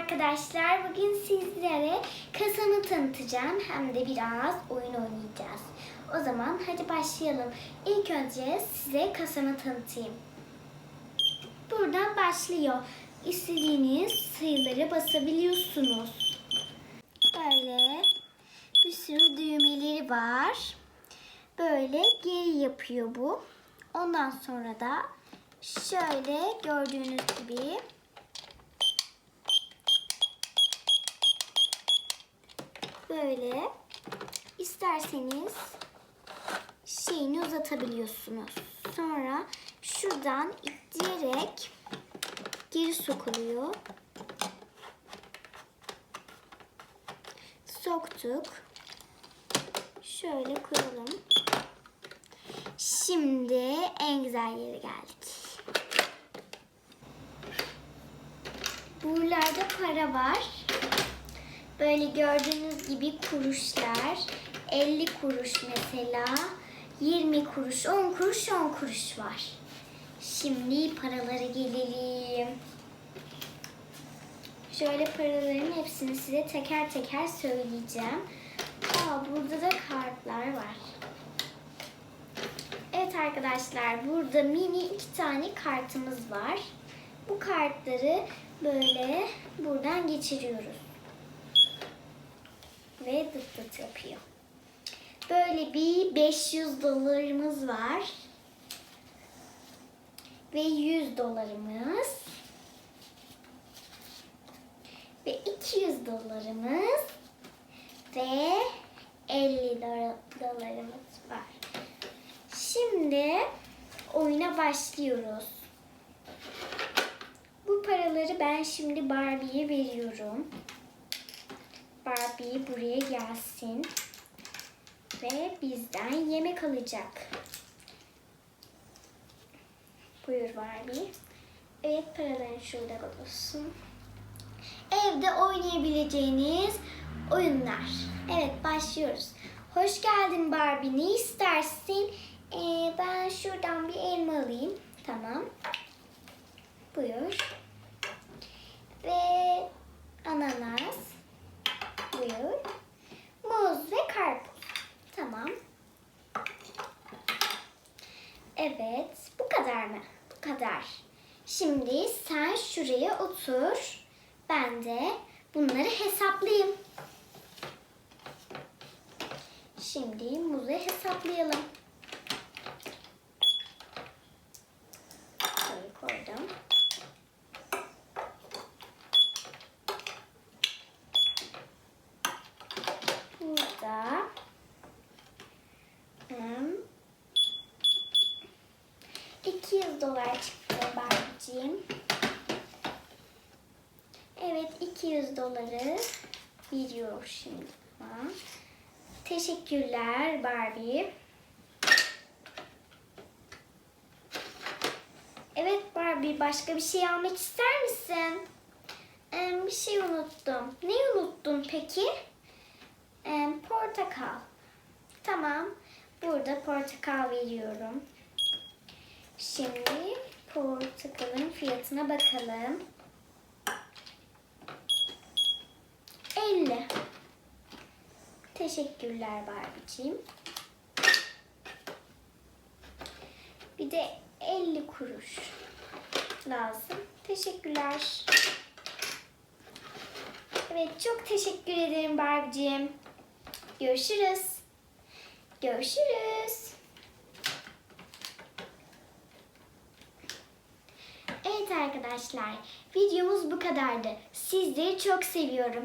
arkadaşlar. Bugün sizlere kasamı tanıtacağım. Hem de biraz oyun oynayacağız. O zaman hadi başlayalım. İlk önce size kasamı tanıtayım. Buradan başlıyor. İstediğiniz sayıları basabiliyorsunuz. Böyle bir sürü düğmeleri var. Böyle geri yapıyor bu. Ondan sonra da şöyle gördüğünüz gibi böyle isterseniz şeyini uzatabiliyorsunuz. Sonra şuradan itleyerek geri sokuluyor. Soktuk. Şöyle koyalım. Şimdi en güzel yere geldik. Buralarda para var. Böyle gördüğünüz gibi kuruşlar. 50 kuruş mesela. 20 kuruş, 10 kuruş, 10 kuruş var. Şimdi paralara gelelim. Şöyle paraların hepsini size teker teker söyleyeceğim. Aa, burada da kartlar var. Evet arkadaşlar burada mini iki tane kartımız var. Bu kartları böyle buradan geçiriyoruz. Ve dıt dıt yapıyor. Böyle bir 500 dolarımız var. Ve 100 dolarımız. Ve 200 dolarımız. Ve 50 dolar- dolarımız var. Şimdi oyuna başlıyoruz. Bu paraları ben şimdi Barbie'ye veriyorum. Barbie buraya gelsin. Ve bizden yemek alacak. Buyur Barbie. Evet paraların şurada olsun. Evde oynayabileceğiniz oyunlar. Evet başlıyoruz. Hoş geldin Barbie. Ne istersin? Ee, ben şuradan bir elma alayım. Tamam. Buyur. Ve ananas. Buyur. Muz ve karpuz. Tamam. Evet. Bu kadar mı? Bu kadar. Şimdi sen şuraya otur. Ben de bunları hesaplayayım. Şimdi muzu hesaplayalım. Şöyle koydum. Burada hmm, 200 dolar çıktı Barbie'ciğim. Evet 200 doları veriyor şimdi bana. Teşekkürler Barbie. Evet Barbie başka bir şey almak ister misin? Ee, bir şey unuttum. Ne unuttun peki? Ee, portakal. Tamam. Burada portakal veriyorum. Şimdi portakalın fiyatına bakalım. 50. Teşekkürler Barbie'ciğim. Bir de 50 kuruş lazım. Teşekkürler. Evet çok teşekkür ederim Barbie'ciğim. Görüşürüz. Görüşürüz. Evet arkadaşlar, videomuz bu kadardı. Sizleri çok seviyorum.